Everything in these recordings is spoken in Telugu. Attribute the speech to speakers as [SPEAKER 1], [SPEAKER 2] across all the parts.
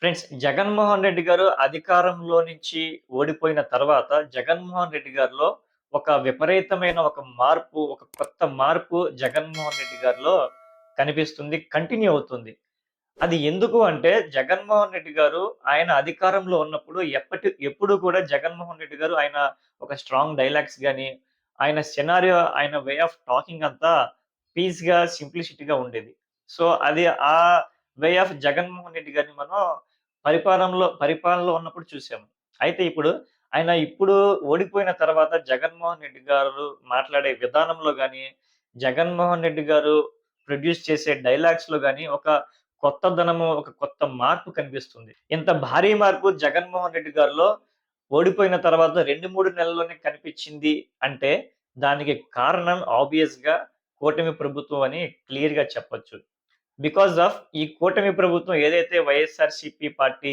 [SPEAKER 1] ఫ్రెండ్స్ జగన్మోహన్ రెడ్డి గారు అధికారంలో నుంచి ఓడిపోయిన తర్వాత జగన్మోహన్ రెడ్డి గారిలో ఒక విపరీతమైన ఒక మార్పు ఒక కొత్త మార్పు జగన్మోహన్ రెడ్డి గారిలో కనిపిస్తుంది కంటిన్యూ అవుతుంది. అది ఎందుకు అంటే జగన్మోహన్ రెడ్డి గారు ఆయన అధికారంలో ఉన్నప్పుడు ఎప్పటి ఎప్పుడు కూడా జగన్మోహన్ రెడ్డి గారు ఆయన ఒక స్ట్రాంగ్ డైలాగ్స్ కానీ ఆయన సినారియో ఆయన వే ఆఫ్ టాకింగ్ అంతా పీస్గా సింప్లిసిటీగా ఉండేది. సో అది ఆ వే ఆఫ్ జగన్మోహన్ రెడ్డి గారిని మనం పరిపాలనలో పరిపాలనలో ఉన్నప్పుడు చూసాము. అయితే ఇప్పుడు ఆయన ఇప్పుడు ఓడిపోయిన తర్వాత జగన్మోహన్ రెడ్డి గారు మాట్లాడే విధానంలో కానీ జగన్మోహన్ రెడ్డి గారు ప్రొడ్యూస్ చేసే డైలాగ్స్‌లో కానీ ఒక కొత్తదనము, ఒక కొత్త మార్పు కనిపిస్తుంది. ఇంత భారీ మార్పు జగన్మోహన్ రెడ్డి గారిలో ఓడిపోయిన తర్వాత 2, 3 నెలల్లోనే కనిపించింది అంటే దానికి కారణం ఆబ్వియస్‌గా కూటమి ప్రభుత్వం అని క్లియర్‌గా చెప్పొచ్చు. బికాస్ ఆఫ్ ఈ కూటమి ప్రభుత్వం ఏదైతే వైఎస్ఆర్‌సీపీ పార్టీ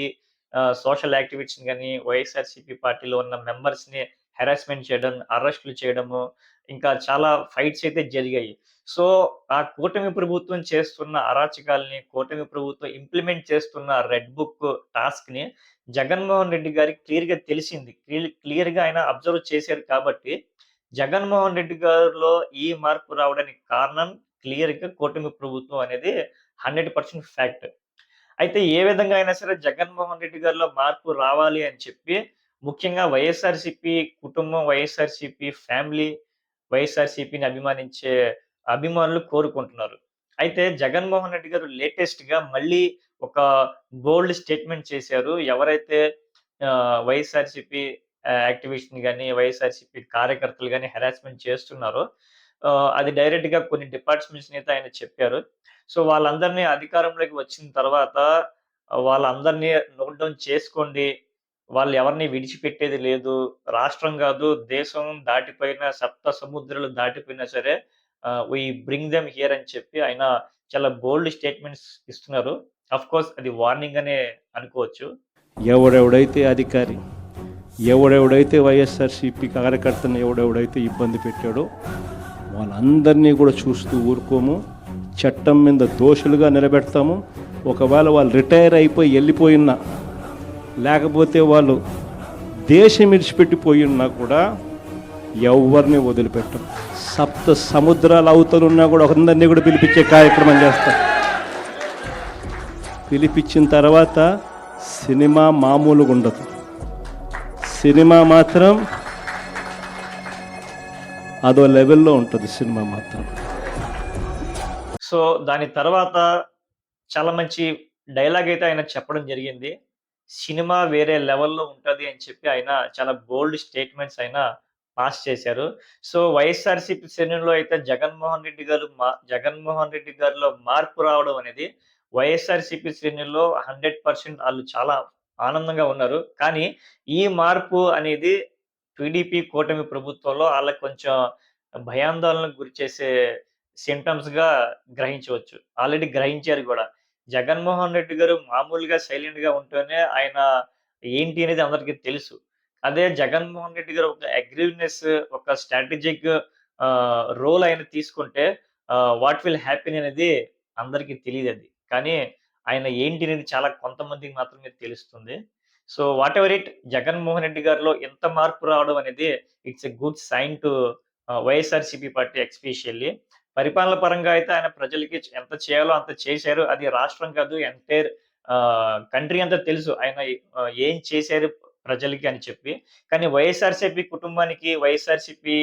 [SPEAKER 1] సోషల్ యాక్టివిటీస్ని కానీ వైఎస్ఆర్‌సీపీ పార్టీలో ఉన్న మెంబర్స్‌ని హెరాస్మెంట్ చేయడం, అరెస్ట్‌లు చేయడము, ఇంకా చాలా ఫైట్స్ అయితే జరిగాయి. సో, ఆ కూటమి ప్రభుత్వం చేస్తున్న అరాచకాల్ని, కూటమి ప్రభుత్వం ఇంప్లిమెంట్ చేస్తున్న రెడ్ బుక్ టాస్క్‌ని జగన్మోహన్ రెడ్డి గారికి క్లియర్‌గా తెలిసింది. క్లియర్‌గా ఆయన అబ్జర్వ్ చేశారు కాబట్టి, జగన్మోహన్ రెడ్డి గారిలో ఈ మార్పు రావడానికి కారణం క్లియర్‌గా కూటమి ప్రభుత్వం అనేది 100% ఫ్యాక్ట్. అయితే ఏ విధంగా అయినా సరే జగన్మోహన్ రెడ్డి గారిలో మార్పు రావాలి అని చెప్పి ముఖ్యంగా వైఎస్ఆర్‌సీపీ కుటుంబం, వైఎస్ఆర్‌సీపీ ఫ్యామిలీ, వైఎస్ఆర్‌సీపీని అభిమానించే అభిమానులు కోరుకుంటున్నారు. అయితే జగన్మోహన్ రెడ్డి గారు లేటెస్ట్‌గా మళ్ళీ ఒక బోల్డ్ స్టేట్మెంట్ చేశారు. ఎవరైతే ఆహ్, వైఎస్ఆర్‌సీపీ ఆహ్, యాక్టివిస్ట్‌ని గాని, వైఎస్ఆర్‌సీపీ కార్యకర్తలు కానీ హెరాస్మెంట్ చేస్తున్నారో అది డైరెక్ట్‌గా కొన్ని డిపార్ట్మెంట్స్ అయితే ఆయన చెప్పారు. సో, వాళ్ళందరినీ అధికారంలోకి వచ్చిన తర్వాత వాళ్ళందరినీ నోట్ డౌన్ చేసుకోండి. వాళ్ళు ఎవరిని విడిచిపెట్టేది లేదు. రాష్ట్రం కాదు దేశం దాటిపోయిన సప్త సముద్రాలు దాటిపోయినా సరే వీ బ్రింగ్ దెమ్ హియర్ అని చెప్పి ఆయన చాలా బోల్డ్ స్టేట్మెంట్స్ ఇస్తున్నారు. ఆఫ్‌కోర్స్ అది వార్నింగ్ అనే అనుకోవచ్చు.
[SPEAKER 2] ఎవడెవడైతే అధికారి ఎవడెవడైతే వైఎస్ఆర్సీపీ కార్యకర్తను ఎవడెవడైతే ఇబ్బంది పెట్టాడో వాళ్ళందరినీ కూడా చూస్తూ ఊరుకోము. చట్టం మీద దోషులుగా నిలబెడతాము. ఒకవేళ వాళ్ళు రిటైర్ అయిపోయి వెళ్ళిపోయినా లేకపోతే వాళ్ళు దేశం విడిచిపెట్టిపోయి ఉన్నా కూడా ఎవరిని వదిలిపెట్టం సప్త సముద్రాల అవతలున్నా కూడా అందరినీ కూడా పిలిపించే కార్యక్రమం చేస్తాం పిలిపించిన తర్వాత సినిమా మామూలుగా ఉండదు. సినిమా మాత్రం అదో లెవెల్లో ఉంటుంది సినిమా మాత్రం
[SPEAKER 1] సో, దాని తర్వాత చాలా మంచి డైలాగ్ అయితే ఆయన చెప్పడం జరిగింది. సినిమా వేరే లెవెల్‌లో ఉంటుంది అని చెప్పి ఆయన చాలా బోల్డ్ స్టేట్మెంట్స్ ఆయన పాస్ చేశారు. సో, వైఎస్ఆర్‌సీపీ శ్రేణుల్లో అయితే జగన్మోహన్ రెడ్డి గారు మా జగన్మోహన్ రెడ్డి గారిలో మార్పు రావడం అనేది వైఎస్ఆర్‌సీపీ శ్రేణుల్లో హండ్రెడ్ పర్సెంట్ వాళ్ళు చాలా ఆనందంగా ఉన్నారు. కానీ ఈ మార్పు అనేది టీడీపీ కూటమి ప్రభుత్వంలో వాళ్ళకి కొంచెం భయాందోళనకు గురి చేసే సింప్టమ్స్‌గా గ్రహించవచ్చు. ఆల్రెడీ గ్రహించారు కూడా జగన్మోహన్ రెడ్డి గారు మామూలుగా సైలెంట్‌గా ఉంటూనే ఆయన ఏంటి అనేది అందరికీ తెలుసు. అదే జగన్మోహన్ రెడ్డి గారు ఒక అగ్రివ్నెస్ ఒక స్ట్రాటజిక్ రోల్ ఆయన తీసుకుంటే వాట్ విల్ హ్యాపీ అనేది అందరికీ తెలియదు అది కానీ ఆయన ఏంటి అనేది చాలా కొంతమందికి మాత్రమే తెలుస్తుంది. So, whatever it Jaganmohan Reddy గారిలో ఎంత మార్పు రావడం అనేది it's a good sign to YSRCP party especially పరిపాలన పరంగా అయితే ఆయన ప్రజలకి ఎంత చేయాలో అంత చేశారు. అది రాష్ట్రం కాదు ఎంటైర్ కంట్రీ అంతా తెలుసు. ఆయన ఏం చేశారు ప్రజలకి అని చెప్పి. కానీ వైఎస్ఆర్‌సీపీ కుటుంబానికి, వైఎస్ఆర్‌సీపీ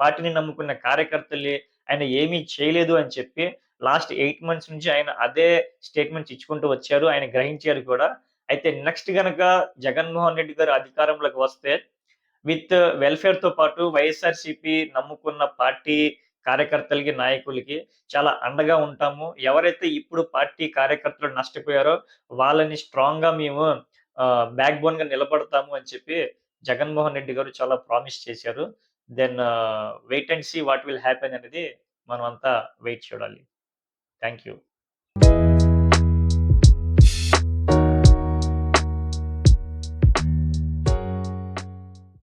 [SPEAKER 1] పార్టీని నమ్ముకున్న కార్యకర్తల్ని ఆయన ఏమీ చేయలేదు అని చెప్పి లాస్ట్ ఎయిట్ మంత్స్ నుంచి ఆయన అదే స్టేట్మెంట్స్ ఇచ్చుకుంటూ వచ్చారు. ఆయన గ్రహించారు కూడా. అయితే నెక్స్ట్ గనక జగన్మోహన్ రెడ్డి గారు అధికారంలోకి వస్తే విత్ వెల్ఫేర్తో పాటు వైఎస్ఆర్‌సీపీ నమ్ముకున్న పార్టీ కార్యకర్తలకి, నాయకులకి చాలా అండగా ఉంటాము. ఎవరైతే ఇప్పుడు పార్టీ కార్యకర్తలు నష్టపోయారో వాళ్ళని స్ట్రాంగ్గా మేము బ్యాక్ బోన్గా నిలబడతాము అని చెప్పి జగన్మోహన్ రెడ్డి గారు చాలా ప్రామిస్ చేశారు. Then wait and see what will happen అనేది మనం అంతా వెయిట్ చూడాలి. Thank you.